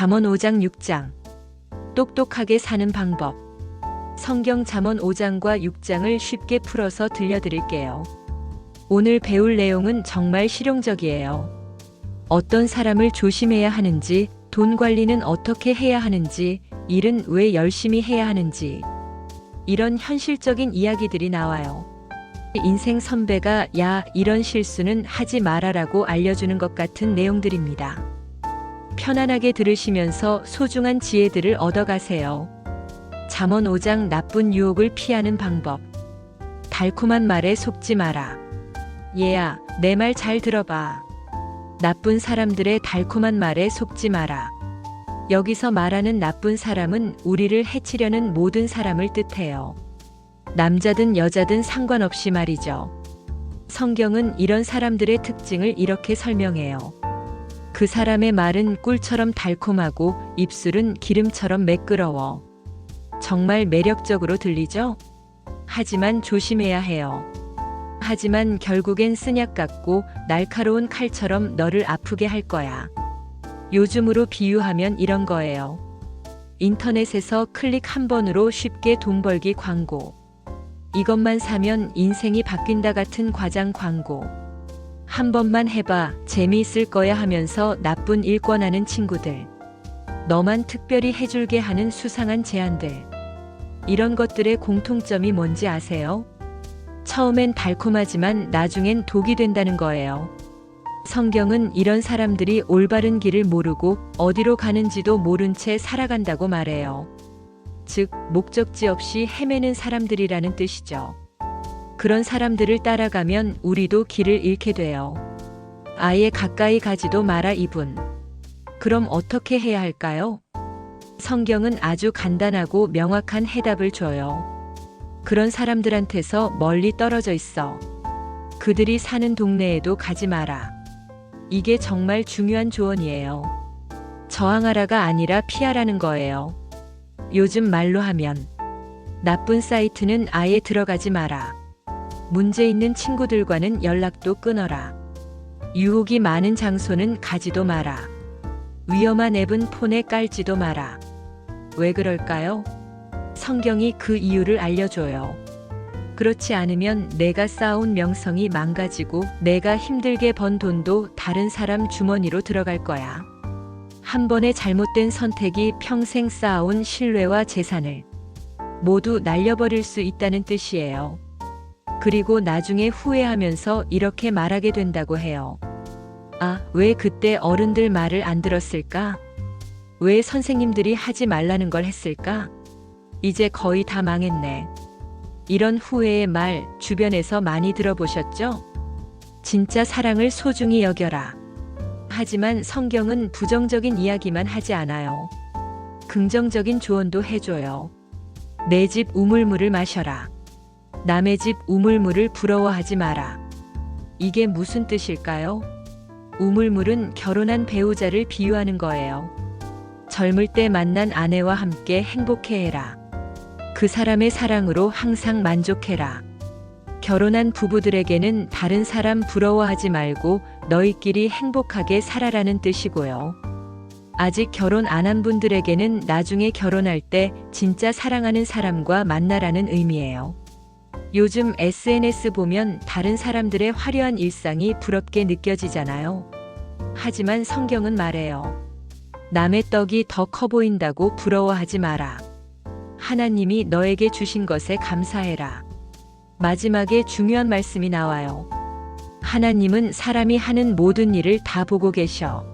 잠언 5장 6장 똑똑하게 사는 방법 성경 잠언 5장과 6장을 쉽게 풀어서 들려드릴게요. 오늘 배울 내용은 정말 실용적이에요. 어떤 사람을 조심해야 하는지, 돈 관리는 어떻게 해야 하는지, 일은 왜 열심히 해야 하는지, 이런 현실적인 이야기들이 나와요. 인생 선배가 야, 이런 실수는 하지 말아라고 알려주는 것 같은 내용들입니다. 편안하게 들으시면서 소중한 지혜들을 얻어가세요. 잠언 5장 나쁜 유혹을 피하는 방법. 달콤한 말에 속지 마라. 얘야, 내 말 잘 들어봐. 나쁜 사람들의 달콤한 말에 속지 마라. 여기서 말하는 나쁜 사람은 우리를 해치려는 모든 사람을 뜻해요. 남자든 여자든 상관없이 말이죠. 성경은 이런 사람들의 특징을 이렇게 설명해요. 그 사람의 말은 꿀처럼 달콤하고 입술은 기름처럼 매끄러워. 정말 매력적으로 들리죠? 하지만 조심해야 해요. 하지만 결국엔 쓴약 같고 날카로운 칼처럼 너를 아프게 할 거야. 요즘으로 비유하면 이런 거예요. 인터넷에서 클릭 한 번으로 쉽게 돈 벌기 광고. 이것만 사면 인생이 바뀐다 같은 과장 광고. 한 번만 해봐, 재미있을 거야 하면서 나쁜 일 권하는 친구들. 너만 특별히 해줄게 하는 수상한 제안들. 이런 것들의 공통점이 뭔지 아세요? 처음엔 달콤하지만 나중엔 독이 된다는 거예요. 성경은 이런 사람들이 올바른 길을 모르고 어디로 가는지도 모른 채 살아간다고 말해요. 즉, 목적지 없이 헤매는 사람들이라는 뜻이죠. 그런 사람들을 따라가면 우리도 길을 잃게 돼요. 아예 가까이 가지도 마라 이분. 그럼 어떻게 해야 할까요? 성경은 아주 간단하고 명확한 해답을 줘요. 그런 사람들한테서 멀리 떨어져 있어. 그들이 사는 동네에도 가지 마라. 이게 정말 중요한 조언이에요. 저항하라가 아니라 피하라는 거예요. 요즘 말로 하면 나쁜 사이트는 아예 들어가지 마라. 문제 있는 친구들과는 연락도 끊어라. 유혹이 많은 장소는 가지도 마라. 위험한 앱은 폰에 깔지도 마라. 왜 그럴까요? 성경이 그 이유를 알려줘요. 그렇지 않으면 내가 쌓아온 명성이 망가지고 내가 힘들게 번 돈도 다른 사람 주머니로 들어갈 거야. 한 번의 잘못된 선택이 평생 쌓아온 신뢰와 재산을 모두 날려버릴 수 있다는 뜻이에요. 그리고 나중에 후회하면서 이렇게 말하게 된다고 해요. 아, 왜 그때 어른들 말을 안 들었을까? 왜 선생님들이 하지 말라는 걸 했을까? 이제 거의 다 망했네. 이런 후회의 말 주변에서 많이 들어보셨죠? 진짜 사랑을 소중히 여겨라. 하지만 성경은 부정적인 이야기만 하지 않아요. 긍정적인 조언도 해줘요. 내 집 우물물을 마셔라. 남의 집 우물물을 부러워하지 마라. 이게 무슨 뜻일까요? 우물물은 결혼한 배우자를 비유하는 거예요. 젊을 때 만난 아내와 함께 행복해해라. 그 사람의 사랑으로 항상 만족해라. 결혼한 부부들에게는 다른 사람 부러워하지 말고 너희끼리 행복하게 살아라는 뜻이고요. 아직 결혼 안 한 분들에게는 나중에 결혼할 때 진짜 사랑하는 사람과 만나라는 의미예요. 요즘 SNS 보면 다른 사람들의 화려한 일상이 부럽게 느껴지잖아요. 하지만 성경은 말해요. 남의 떡이 더 커 보인다고 부러워하지 마라. 하나님이 너에게 주신 것에 감사해라. 마지막에 중요한 말씀이 나와요. 하나님은 사람이 하는 모든 일을 다 보고 계셔.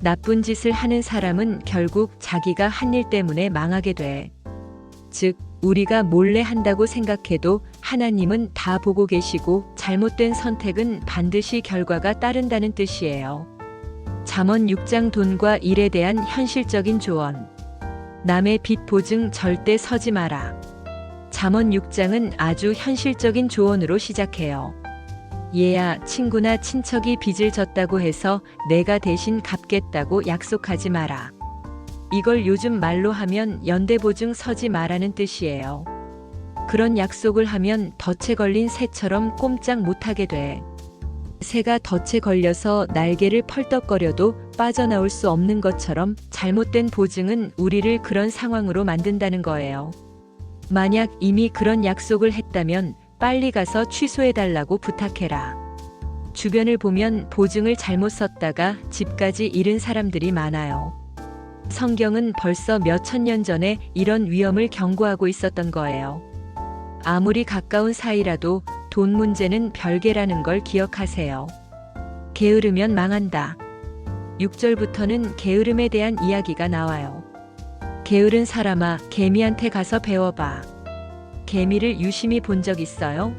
나쁜 짓을 하는 사람은 결국 자기가 한 일 때문에 망하게 돼. 즉, 우리가 몰래 한다고 생각해도 하나님은 다 보고 계시고 잘못된 선택은 반드시 결과가 따른다는 뜻이에요. 잠언 6장 돈과 일에 대한 현실적인 조언. 남의 빚 보증 절대 서지 마라. 잠언 6장은 아주 현실적인 조언으로 시작해요. 얘야, 친구나 친척이 빚을 졌다고 해서 내가 대신 갚겠다고 약속하지 마라. 이걸 요즘 말로 하면 연대보증 서지 마라는 뜻이에요. 그런 약속을 하면 덫에 걸린 새처럼 꼼짝 못하게 돼. 새가 덫에 걸려서 날개를 펄떡거려도 빠져나올 수 없는 것처럼 잘못된 보증은 우리를 그런 상황으로 만든다는 거예요. 만약 이미 그런 약속을 했다면 빨리 가서 취소해달라고 부탁해라. 주변을 보면 보증을 잘못 썼다가 집까지 잃은 사람들이 많아요. 성경은 벌써 몇 천 년 전에 이런 위험을 경고하고 있었던 거예요. 아무리 가까운 사이라도 돈 문제는 별개라는 걸 기억하세요. 게으르면 망한다. 6절부터는 게으름에 대한 이야기가 나와요. 게으른 사람아, 개미한테 가서 배워봐. 개미를 유심히 본 적 있어요?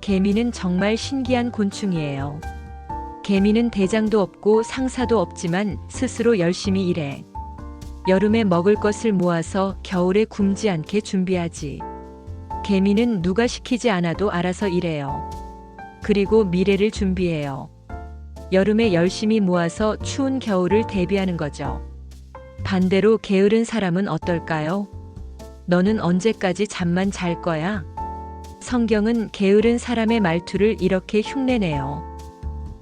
개미는 정말 신기한 곤충이에요. 개미는 대장도 없고 상사도 없지만 스스로 열심히 일해. 여름에 먹을 것을 모아서 겨울에 굶지 않게 준비하지. 개미는 누가 시키지 않아도 알아서 일해요. 그리고 미래를 준비해요. 여름에 열심히 모아서 추운 겨울을 대비하는 거죠. 반대로 게으른 사람은 어떨까요? 너는 언제까지 잠만 잘 거야? 성경은 게으른 사람의 말투를 이렇게 흉내내요.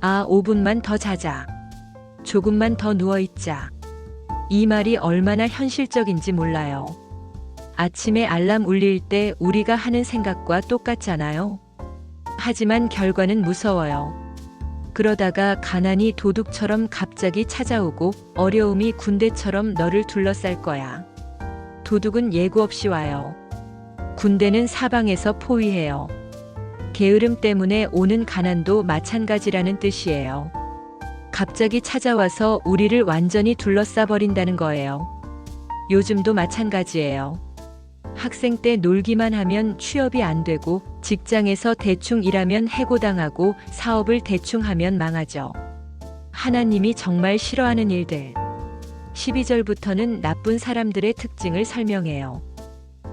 아, 5분만 더 자자. 조금만 더 누워있자. 이 말이 얼마나 현실적인지 몰라요. 아침에 알람 울릴 때 우리가 하는 생각과 똑같잖아요. 하지만 결과는 무서워요. 그러다가 가난이 도둑처럼 갑자기 찾아오고 어려움이 군대처럼 너를 둘러쌀 거야. 도둑은 예고 없이 와요. 군대는 사방에서 포위해요. 게으름 때문에 오는 가난도 마찬가지라는 뜻이에요. 갑자기 찾아와서 우리를 완전히 둘러싸 버린다는 거예요. 요즘도 마찬가지예요. 학생 때 놀기만 하면 취업이 안 되고 직장에서 대충 일하면 해고당하고 사업을 대충 하면 망하죠. 하나님이 정말 싫어하는 일들. 12절부터는 나쁜 사람들의 특징을 설명해요.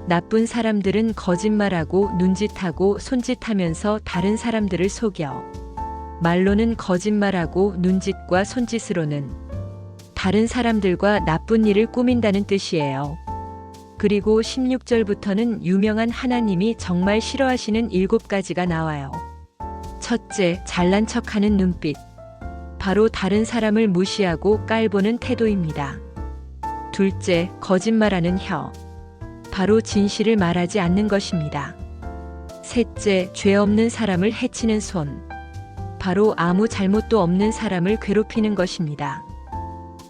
나쁜 사람들은 거짓말하고 눈짓하고 손짓하면서 다른 사람들을 속여. 말로는 거짓말하고 눈짓과 손짓으로는 다른 사람들과 나쁜 일을 꾸민다는 뜻이에요. 그리고 16절부터는 유명한 하나님이 정말 싫어하시는 일곱 가지가 나와요. 첫째, 잘난 척하는 눈빛. 바로 다른 사람을 무시하고 깔보는 태도입니다. 둘째, 거짓말하는 혀. 바로 진실을 말하지 않는 것입니다. 셋째, 죄 없는 사람을 해치는 손. 바로 아무 잘못도 없는 사람을 괴롭히는 것입니다.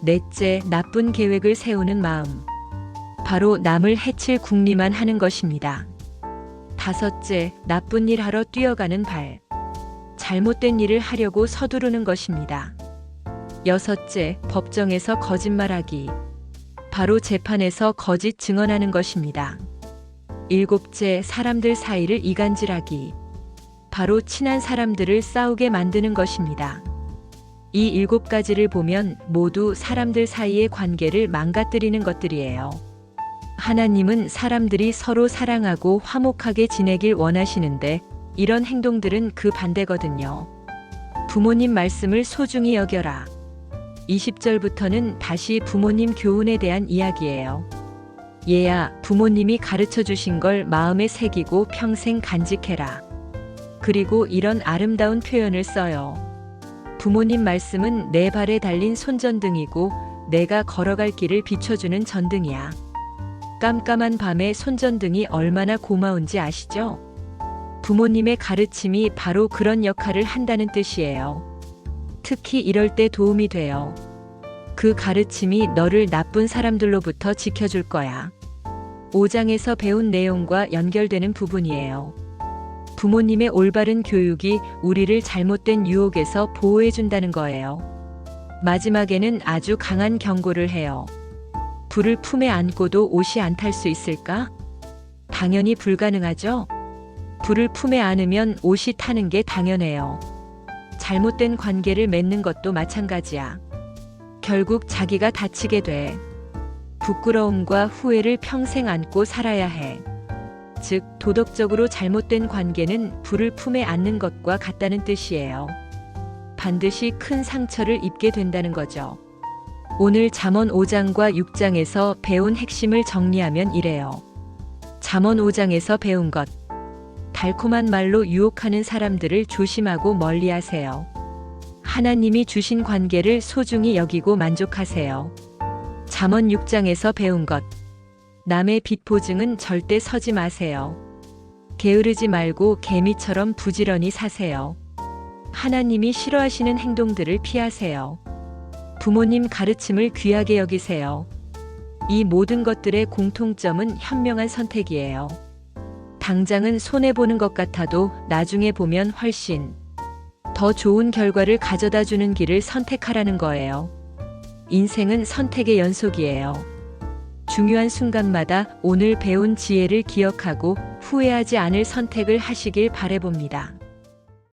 넷째, 나쁜 계획을 세우는 마음. 바로 남을 해칠 궁리만 하는 것입니다. 다섯째, 나쁜 일 하러 뛰어가는 발. 잘못된 일을 하려고 서두르는 것입니다. 여섯째, 법정에서 거짓말하기. 바로 재판에서 거짓 증언하는 것입니다. 일곱째, 사람들 사이를 이간질하기. 바로 친한 사람들을 싸우게 만드는 것입니다. 이 일곱 가지를 보면 모두 사람들 사이의 관계를 망가뜨리는 것들이에요. 하나님은 사람들이 서로 사랑하고 화목하게 지내길 원하시는데 이런 행동들은 그 반대거든요. 부모님 말씀을 소중히 여겨라. 20절부터는 다시 부모님 교훈에 대한 이야기예요. 얘야, 부모님이 가르쳐 주신 걸 마음에 새기고 평생 간직해라. 그리고 이런 아름다운 표현을 써요. 부모님 말씀은 내 발에 달린 손전등이고 내가 걸어갈 길을 비춰주는 전등이야. 깜깜한 밤에 손전등이 얼마나 고마운지 아시죠? 부모님의 가르침이 바로 그런 역할을 한다는 뜻이에요. 특히 이럴 때 도움이 돼요. 그 가르침이 너를 나쁜 사람들로부터 지켜줄 거야. 5장에서 배운 내용과 연결되는 부분이에요. 부모님의 올바른 교육이 우리를 잘못된 유혹에서 보호해준다는 거예요. 마지막에는 아주 강한 경고를 해요. 불을 품에 안고도 옷이 안 탈 수 있을까? 당연히 불가능하죠? 불을 품에 안으면 옷이 타는 게 당연해요. 잘못된 관계를 맺는 것도 마찬가지야. 결국 자기가 다치게 돼. 부끄러움과 후회를 평생 안고 살아야 해. 즉, 도덕적으로 잘못된 관계는 불을 품에 안는 것과 같다는 뜻이에요. 반드시 큰 상처를 입게 된다는 거죠. 오늘 잠언 5장과 6장에서 배운 핵심을 정리하면 이래요. 잠언 5장에서 배운 것. 달콤한 말로 유혹하는 사람들을 조심하고 멀리 하세요. 하나님이 주신 관계를 소중히 여기고 만족하세요. 잠언 6장에서 배운 것. 남의 빚 보증은 절대 서지 마세요. 게으르지 말고 개미처럼 부지런히 사세요. 하나님이 싫어하시는 행동들을 피하세요. 부모님 가르침을 귀하게 여기세요. 이 모든 것들의 공통점은 현명한 선택이에요. 당장은 손해보는 것 같아도 나중에 보면 훨씬 더 좋은 결과를 가져다 주는 길을 선택하라는 거예요. 인생은 선택의 연속이에요. 중요한 순간마다 오늘 배운 지혜를 기억하고 후회하지 않을 선택을 하시길 바래봅니다.